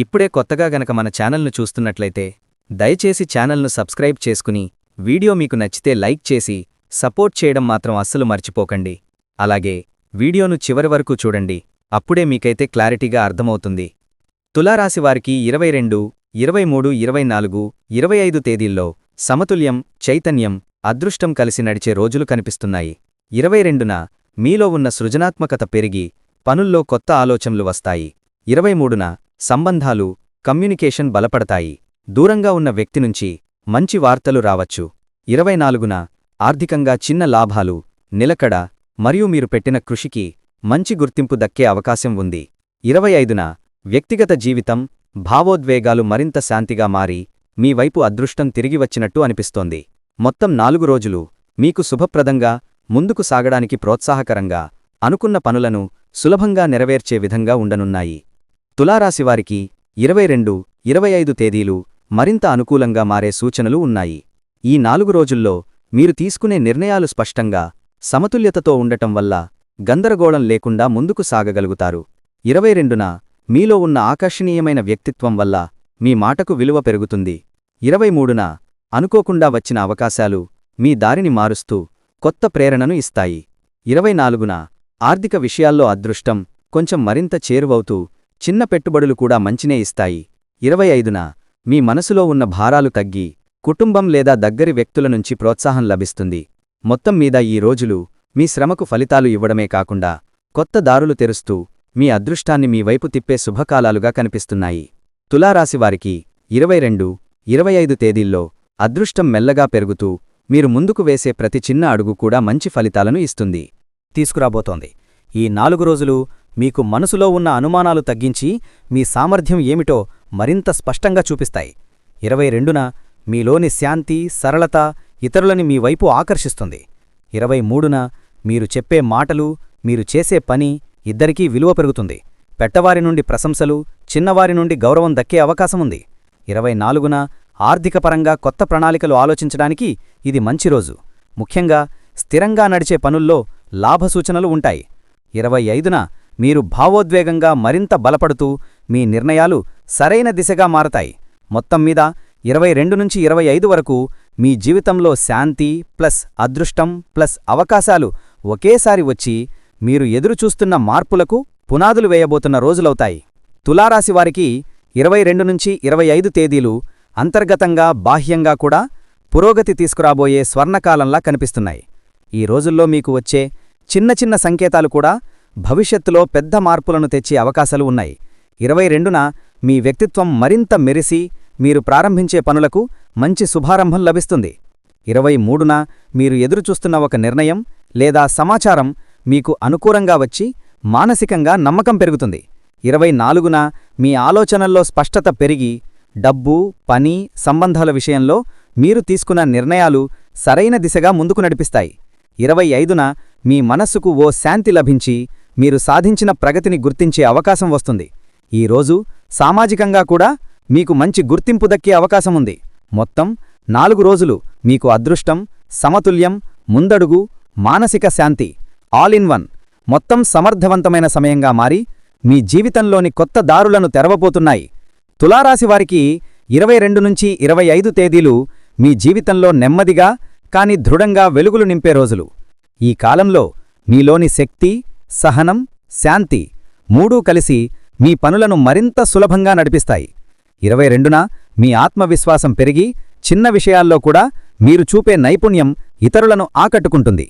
ఇప్పుడే కొత్తగా గనక మన ఛానల్ను చూస్తున్నట్లయితే దయచేసి ఛానల్ను సబ్స్క్రైబ్ చేసుకుని వీడియో మీకు నచ్చితే లైక్ చేసి సపోర్ట్ చేయడం మాత్రం అస్సలు మర్చిపోకండి. అలాగే వీడియోను చివరి వరకు చూడండి అప్పుడే మీకైతే క్లారిటీగా అర్థమవుతుంది. తులారాశివారికి ఇరవై రెండు ఇరవై మూడు ఇరవై నాలుగు ఇరవై ఐదు తేదీల్లో సమతుల్యం చైతన్యం అదృష్టం కలిసి నడిచే రోజులు కనిపిస్తున్నాయి. ఇరవై రెండున మీలో ఉన్న సృజనాత్మకత పెరిగి పనుల్లో కొత్త ఆలోచనలు వస్తాయి. ఇరవై మూడున సంబంధాలు కమ్యూనికేషన్ బలపడతాయి. దూరంగా ఉన్న వ్యక్తి నుంచి మంచి వార్తలు రావచ్చు. ఇరవై నాలుగున ఆర్థికంగా చిన్న లాభాలు నిలకడ మరియు మీరు పెట్టిన కృషికి మంచి గుర్తింపు దక్కే అవకాశం ఉంది. ఇరవై ఐదున వ్యక్తిగత జీవితం భావోద్వేగాలు మరింత శాంతిగా మారి మీ వైపు అదృష్టం తిరిగి వచ్చినట్టు అనిపిస్తోంది. మొత్తం నాలుగు రోజులు మీకు శుభప్రదంగా ముందుకు సాగడానికి ప్రోత్సాహకరంగా అనుకున్న పనులను సులభంగా నెరవేర్చే విధంగా ఉండనున్నాయి. తులారాశివారికి ఇరవై రెండు ఇరవై ఐదు తేదీలు మరింత అనుకూలంగా మారే సూచనలు ఉన్నాయి. ఈ నాలుగు రోజుల్లో మీరు తీసుకునే నిర్ణయాలు స్పష్టంగా సమతుల్యతతో ఉండటం వల్ల గందరగోళం లేకుండా ముందుకు సాగగలుగుతారు. ఇరవై రెండున మీలో ఉన్న ఆకర్షణీయమైన వ్యక్తిత్వం వల్ల మీ మాటకు విలువ పెరుగుతుంది. ఇరవై మూడున అనుకోకుండా వచ్చిన అవకాశాలు మీ దారిని మారుస్తూ కొత్త ప్రేరణను ఇస్తాయి. ఇరవై నాలుగున ఆర్థిక విషయాల్లో అదృష్టం కొంచెం మరింత చేరువవుతూ చిన్న పెట్టుబడులు కూడా మంచినే ఇస్తాయి. ఇరవై ఐదున మీ మనసులో ఉన్న భారాలు తగ్గి కుటుంబం లేదా దగ్గరి వ్యక్తుల నుంచి ప్రోత్సాహం లభిస్తుంది. మొత్తం మీద ఈ రోజులు మీ శ్రమకు ఫలితాలు ఇవ్వడమే కాకుండా కొత్త దారులు తెరుస్తూ మీ అదృష్టాన్ని మీ వైపు తిప్పే శుభకాలాలుగా కనిపిస్తున్నాయి. తులారాశివారికి ఇరవై రెండు ఇరవై ఐదు తేదీల్లో అదృష్టం మెల్లగా పెరుగుతూ మీరు ముందుకు వేసే ప్రతి చిన్న అడుగు కూడా మంచి ఫలితాలను ఇస్తుంది. తీసుకురాబోతోంది. ఈ నాలుగు రోజులు మీకు మనసులో ఉన్న అనుమానాలు తగ్గించి మీ సామర్థ్యం ఏమిటో మరింత స్పష్టంగా చూపిస్తాయి. ఇరవై రెండున మీలోని శాంతి సరళత ఇతరులని మీ వైపు ఆకర్షిస్తుంది. ఇరవై మూడున మీరు చెప్పే మాటలు మీరు చేసే పని ఇద్దరికీ విలువ పెరుగుతుంది. పెట్టవారి నుండి ప్రశంసలు చిన్నవారి నుండి గౌరవం దక్కే అవకాశముంది ఇరవై నాలుగున ఆర్థికపరంగా కొత్త ప్రణాళికలు ఆలోచించడానికి ఇది మంచి రోజు. ముఖ్యంగా స్థిరంగా నడిచే పనుల్లో లాభసూచనలు ఉంటాయి. ఇరవై ఐదున మీరు భావోద్వేగంగా మరింత బలపడుతూ మీ నిర్ణయాలు సరైన దిశగా మారతాయి. మొత్తం మీద ఇరవై రెండు నుంచి ఇరవై ఐదు వరకు మీ జీవితంలో శాంతి ప్లస్ అదృష్టం ప్లస్ అవకాశాలు ఒకేసారి వచ్చి మీరు ఎదురుచూస్తున్న మార్పులకు పునాదులు వేయబోతున్న రోజులవుతాయి. తులారాశివారికి ఇరవై రెండు నుంచి ఇరవై ఐదు తేదీలు అంతర్గతంగా బాహ్యంగా కూడా పురోగతి తీసుకురాబోయే స్వర్ణకాలంలా కనిపిస్తున్నాయి. ఈ రోజుల్లో మీకు వచ్చే చిన్న చిన్న సంకేతాలు కూడా భవిష్యత్తులో పెద్ద మార్పులను తెచ్చే అవకాశాలు ఉన్నాయి. ఇరవై రెండున మీ వ్యక్తిత్వం మరింత మెరిసి మీరు ప్రారంభించే పనులకు మంచి శుభారంభం లభిస్తుంది. ఇరవై మూడున మీరు ఎదురుచూస్తున్న ఒక నిర్ణయం లేదా సమాచారం మీకు అనుకూలంగా వచ్చి మానసికంగా నమ్మకం పెరుగుతుంది. ఇరవై నాలుగున మీ ఆలోచనల్లో స్పష్టత పెరిగి డబ్బు పని సంబంధాల విషయంలో మీరు తీసుకున్న నిర్ణయాలు సరైన దిశగా ముందుకు నడిపిస్తాయి. ఇరవై ఐదున మీ మనస్సుకు ఓ శాంతి లభించి మీరు సాధించిన ప్రగతిని గుర్తించే అవకాశం వస్తుంది. ఈ రోజు సామాజికంగా కూడా మీకు మంచి గుర్తింపు దక్కే అవకాశముంది మొత్తం నాలుగు రోజులు మీకు అదృష్టం సమతుల్యం ముందడుగు మానసిక శాంతి ఆల్ ఇన్ వన్ మొత్తం సమర్థవంతమైన సమయంగా మారి మీ జీవితంలోని కొత్త దారులను తెరవబోతున్నాయి. తులారాశివారికి ఇరవై రెండు నుంచి ఇరవై ఐదు తేదీలు మీ జీవితంలో నెమ్మదిగా కాని దృఢంగా వెలుగులు నింపే రోజులు. ఈ కాలంలో మీలోని శక్తి సహనం శాంతి మూడూ కలిసి మీ పనులను మరింత సులభంగా నడిపిస్తాయి. ఇరవై రెండున మీ ఆత్మవిశ్వాసం పెరిగి చిన్న విషయాల్లో కూడా మీరు చూపే నైపుణ్యం ఇతరులను ఆకట్టుకుంటుంది.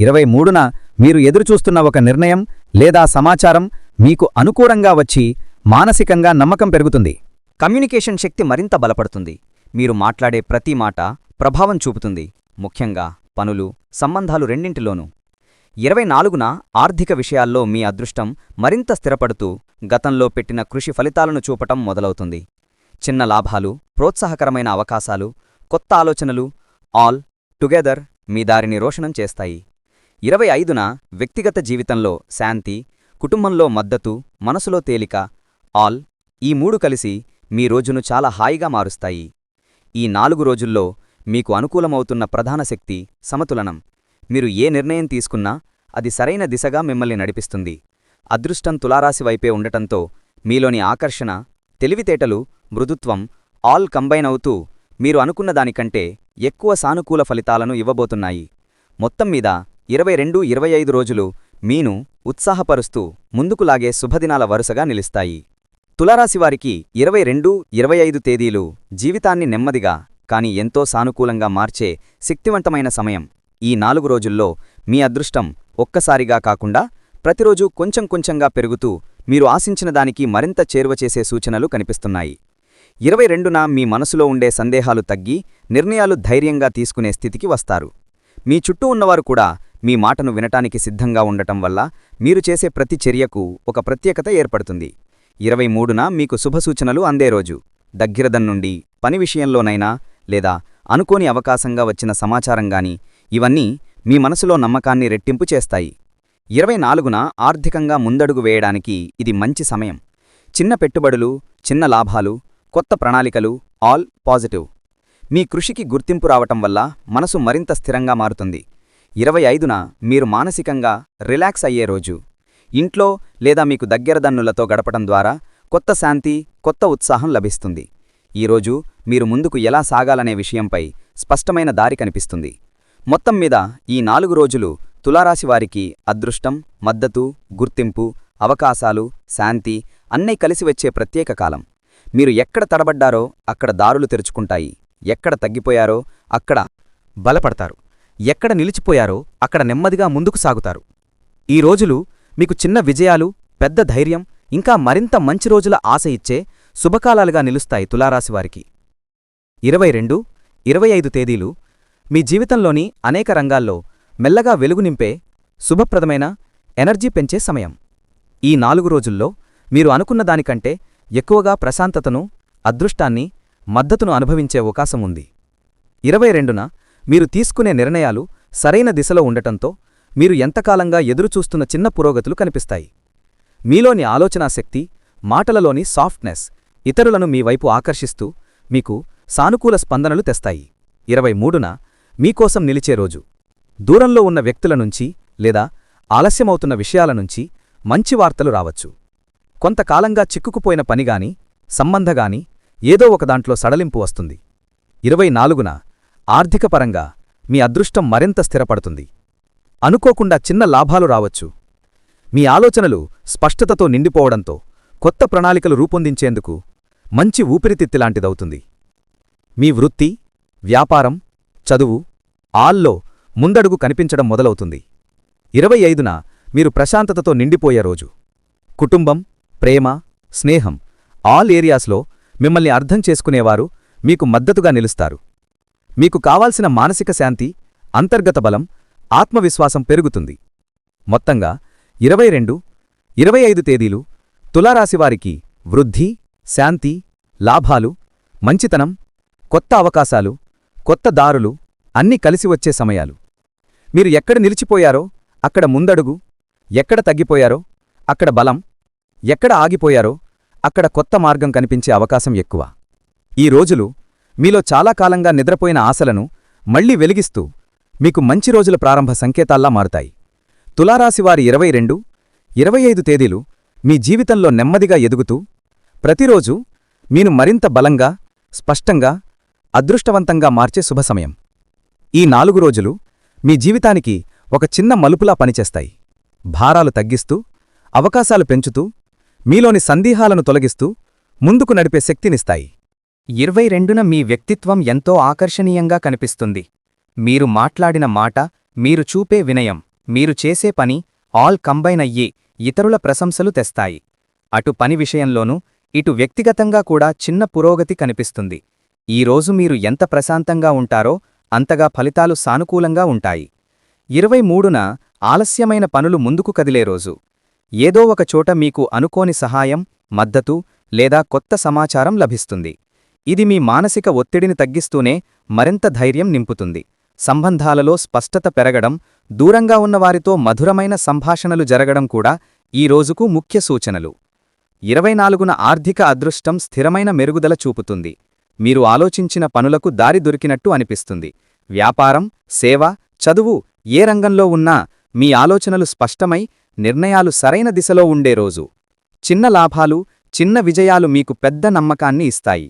ఇరవై మూడున మీరు ఎదురుచూస్తున్న ఒక నిర్ణయం లేదా సమాచారం మీకు అనుకూలంగా వచ్చి మానసికంగా నమ్మకం పెరుగుతుంది. కమ్యూనికేషన్ శక్తి మరింత బలపడుతుంది. మీరు మాట్లాడే ప్రతి మాట ప్రభావం చూపుతుంది. ముఖ్యంగా పనులు సంబంధాలు రెండింటిలోనూ. ఇరవై నాలుగున ఆర్థిక విషయాల్లో మీ అదృష్టం మరింత స్థిరపడుతూ గతంలో పెట్టిన కృషి ఫలితాలను చూపటం మొదలవుతుంది. చిన్న లాభాలు ప్రోత్సాహకరమైన అవకాశాలు కొత్త ఆలోచనలు ఆల్ టుగెదర్ మీ దారిని రోషణం చేస్తాయి. ఇరవై ఐదున వ్యక్తిగత జీవితంలో శాంతి కుటుంబంలో మద్దతు మనసులో తేలిక ఆల్ ఈ మూడు కలిసి మీ రోజును చాలా హాయిగా మారుస్తాయి. ఈ నాలుగు రోజుల్లో మీకు అనుకూలమవుతున్న ప్రధాన శక్తి సమతులనం. మీరు ఏ నిర్ణయం తీసుకున్నా అది సరైన దిశగా మిమ్మల్ని నడిపిస్తుంది. అదృష్టం తులారాశి వైపే ఉండటంతో మీలోని ఆకర్షణ తెలివితేటలు మృదుత్వం ఆల్ కంబైన్ అవుతూ మీరు అనుకున్న దానికంటే ఎక్కువ సానుకూల ఫలితాలను ఇవ్వబోతున్నాయి. మొత్తం మీద ఇరవై రెండు ఇరవై ఐదు రోజులు మీను ఉత్సాహపరుస్తూ ముందుకులాగే శుభదినాల వరుసగా నిలుస్తాయి. తులారాశివారికి ఇరవై రెండు ఇరవై ఐదు తేదీలు జీవితాన్ని నెమ్మదిగా కాని ఎంతో సానుకూలంగా మార్చే శక్తివంతమైన సమయం. ఈ నాలుగు రోజుల్లో మీ అదృష్టం ఒక్కసారిగా కాకుండా ప్రతిరోజు కొంచెం కొంచెంగా పెరుగుతూ మీరు ఆశించిన దానికి మరింత చేరువ చేసే సూచనలు కనిపిస్తున్నాయి. ఇరవై రెండున మీ మనసులో ఉండే సందేహాలు తగ్గి నిర్ణయాలు ధైర్యంగా తీసుకునే స్థితికి వస్తారు. మీ చుట్టూ ఉన్నవారు కూడా మీ మాటను వినటానికి సిద్ధంగా ఉండటం వల్ల మీరు చేసే ప్రతి చర్యకు ఒక ప్రత్యేకత ఏర్పడుతుంది. ఇరవై మూడున మీకు శుభసూచనలు అందే రోజు. దగ్గిరదన్నుండి పని విషయంలోనైనా లేదా అనుకోని అవకాశంగా వచ్చిన సమాచారంగాని ఇవన్నీ మీ మనసులో నమ్మకాన్ని రెట్టింపు చేస్తాయి. ఇరవై నాలుగున ఆర్థికంగా ముందడుగు వేయడానికి ఇది మంచి సమయం. చిన్న పెట్టుబడులు చిన్న లాభాలు కొత్త ప్రణాళికలు ఆల్ పాజిటివ్. మీ కృషికి గుర్తింపు రావటం వల్ల మనసు మరింత స్థిరంగా మారుతుంది. ఇరవై ఐదున మీరు మానసికంగా రిలాక్స్ అయ్యే రోజు. ఇంట్లో లేదా మీకు దగ్గర దన్నులతో గడపడం ద్వారా కొత్త శాంతి కొత్త ఉత్సాహం లభిస్తుంది. ఈరోజు మీరు ముందుకు ఎలా సాగాలనే విషయంపై స్పష్టమైన దారి కనిపిస్తుంది. మొత్తం మీద ఈ నాలుగు రోజులు తులారాశివారికి అదృష్టం మద్దతు గుర్తింపు అవకాశాలు శాంతి అన్నీ కలిసి వచ్చే ప్రత్యేక కాలం. మీరు ఎక్కడ తడబడ్డారో అక్కడ దారులు తెరుచుకుంటాయి. ఎక్కడ తగ్గిపోయారో అక్కడ బలపడతారు. ఎక్కడ నిలిచిపోయారో అక్కడ నెమ్మదిగా ముందుకు సాగుతారు. ఈ రోజులు మీకు చిన్న విజయాలు పెద్ద ధైర్యం ఇంకా మరింత మంచి రోజుల ఆశ ఇచ్చే శుభకాలాలుగా నిలుస్తాయి తులారాశివారికి ఇరవై రెండు ఇరవై ఐదు తేదీలు మీ జీవితంలోని అనేక రంగాల్లో మెల్లగా వెలుగు నింపే శుభప్రదమైన ఎనర్జీ పెంచే సమయం. ఈ నాలుగు రోజుల్లో మీరు అనుకున్న దానికంటే ఎక్కువగా ప్రశాంతతను అదృష్టాన్ని మద్దతును అనుభవించే అవకాశం ఉంది. ఇరవై రెండున మీరు తీసుకునే నిర్ణయాలు సరైన దిశలో ఉండటంతో మీరు ఎంతకాలంగా ఎదురుచూస్తున్న చిన్న పురోగతులు కనిపిస్తాయి. మీలోని ఆలోచనాశక్తి మాటలలోని సాఫ్ట్నెస్ ఇతరులను మీ వైపు ఆకర్షిస్తూ మీకు సానుకూల స్పందనలు తెస్తాయి. ఇరవై మూడున మీకోసం నిలిచే రోజు. దూరంలో ఉన్న వ్యక్తుల నుంచి లేదా ఆలస్యమవుతున్న విషయాల నుంచి మంచి వార్తలు రావచ్చు. కొంతకాలంగా చిక్కుకుపోయిన పనిగాని సంబంధగాని ఏదో ఒకదాంట్లో సడలింపు వస్తుంది. ఇరవై నాలుగున ఆర్థికపరంగా మీ అదృష్టం మరింత స్థిరపడుతుంది. అనుకోకుండా చిన్న లాభాలు రావచ్చు. మీ ఆలోచనలు స్పష్టతతో నిండిపోవడంతో కొత్త ప్రణాళికలు రూపొందించేందుకు మంచి ఊపిరితిత్తిలాంటిదవుతుంది మీ వృత్తి వ్యాపారం చదువు ఆల్లో ముందడుగు కనిపించడం మొదలవుతుంది. ఇరవై ఐదున మీరు ప్రశాంతతతో నిండిపోయే రోజు. కుటుంబం ప్రేమ స్నేహం ఆల్ ఏరియాస్లో మిమ్మల్ని అర్థం చేసుకునేవారు మీకు మద్దతుగా నిలుస్తారు. మీకు కావాల్సిన మానసిక శాంతి అంతర్గత బలం ఆత్మవిశ్వాసం పెరుగుతుంది. మొత్తంగా ఇరవై రెండు ఇరవై ఐదు తేదీలు తులారాశివారికి వృద్ధి శాంతి లాభాలు మంచితనం కొత్త అవకాశాలు కొత్త దారులు అన్నీ కలిసి వచ్చే సమయాలు. మీరు ఎక్కడ నిలిచిపోయారో అక్కడ ముందడుగు ఎక్కడ తగ్గిపోయారో అక్కడ బలం ఎక్కడ ఆగిపోయారో అక్కడ కొత్త మార్గం కనిపించే అవకాశం ఎక్కువ. ఈ రోజులు మీలో చాలా కాలంగా నిద్రపోయిన ఆశలను మళ్ళీ వెలిగిస్తూ మీకు మంచి రోజుల ప్రారంభ సంకేతాల్లా మారుతాయి. తులారాశివారి ఇరవై రెండు ఇరవై ఐదు తేదీలు మీ జీవితంలో నెమ్మదిగా ఎదుగుతూ ప్రతిరోజు మీను మరింత బలంగా స్పష్టంగా అదృష్టవంతంగా మార్చే శుభ సమయం. ఈ నాలుగు రోజులు మీ జీవితానికి ఒక చిన్న మలుపులా పనిచేస్తాయి. భారాలు తగ్గిస్తూ అవకాశాలు పెంచుతూ మీలోని సందేహాలను తొలగిస్తూ ముందుకు నడిపే శక్తినిస్తాయి. ఇరవై రెండున మీ వ్యక్తిత్వం ఎంతో ఆకర్షణీయంగా కనిపిస్తుంది. మీరు మాట్లాడిన మాట మీరు చూపే వినయం మీరు చేసే పని ఆల్ కంబైన్ అయ్యి ఇతరుల ప్రశంసలు తెస్తాయి. అటు పని విషయంలోనూ ఇటు వ్యక్తిగతంగా కూడా చిన్న పురోగతి కనిపిస్తుంది. ఈరోజు మీరు ఎంత ప్రశాంతంగా ఉంటారో అంతగా ఫలితాలు సానుకూలంగా ఉంటాయి. ఇరవై మూడున ఆలస్యమైన పనులు ముందుకు కదిలే రోజు. ఏదో ఒక చోట మీకు అనుకోని సహాయం మద్దతు లేదా కొత్త సమాచారం లభిస్తుంది. ఇది మీ మానసిక ఒత్తిడిని తగ్గిస్తూనే మరింత ధైర్యం నింపుతుంది. సంబంధాలలో స్పష్టత పెరగడం దూరంగా ఉన్నవారితో మధురమైన సంభాషణలు జరగడం కూడా ఈ రోజుకు ముఖ్య సూచనలు. ఇరవై నాలుగున ఆర్థిక అదృష్టం స్థిరమైన మెరుగుదల చూపుతుంది. మీరు ఆలోచించిన పనులకు దారి దొరికినట్టు అనిపిస్తుంది. వ్యాపారం సేవ చదువు ఏ రంగంలో ఉన్నా మీ ఆలోచనలు స్పష్టమై నిర్ణయాలు సరైన దిశలో ఉండే రోజు. చిన్న లాభాలు చిన్న విజయాలు మీకు పెద్ద నమ్మకాన్ని ఇస్తాయి.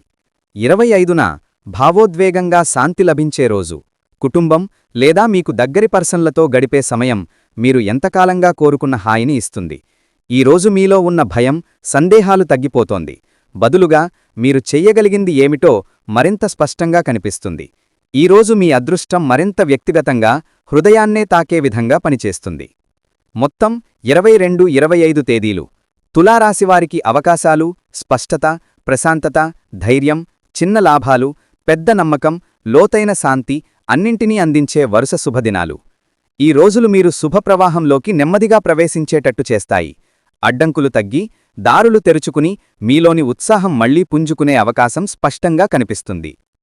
ఇరవై ఐదున భావోద్వేగంగా శాంతి లభించే రోజు. కుటుంబం లేదా మీకు దగ్గరి పర్సన్లతో గడిపే సమయం మీరు ఎంతకాలంగా కోరుకున్న హాయిని ఇస్తుంది. ఈ రోజు మీలో ఉన్న భయం సందేహాలు తగ్గిపోతోంది. బదులుగా మీరు చెయ్యగలిగింది ఏమిటో మరింత స్పష్టంగా కనిపిస్తుంది. ఈరోజు మీ అదృష్టం మరింత వ్యక్తిగతంగా హృదయాన్నే తాకే విధంగా పనిచేస్తుంది. మొత్తం ఇరవై రెండు ఇరవై ఐదు తేదీలు. తులారాశివారికి అవకాశాలు స్పష్టత ప్రశాంతత ధైర్యం చిన్న లాభాలు పెద్ద నమ్మకం లోతైన శాంతి అన్నింటినీ అందించే వరుస శుభదినాలు. ఈ రోజులు మీరు శుభప్రవాహంలోకి నెమ్మదిగా ప్రవేశించేటట్టు చేస్తాయి. అడ్డంకులు తగ్గి దారులు తెరుచుకుని మీలోని ఉత్సాహం మళ్ళీ పుంజుకునే అవకాశం స్పష్టంగా కనిపిస్తుంది.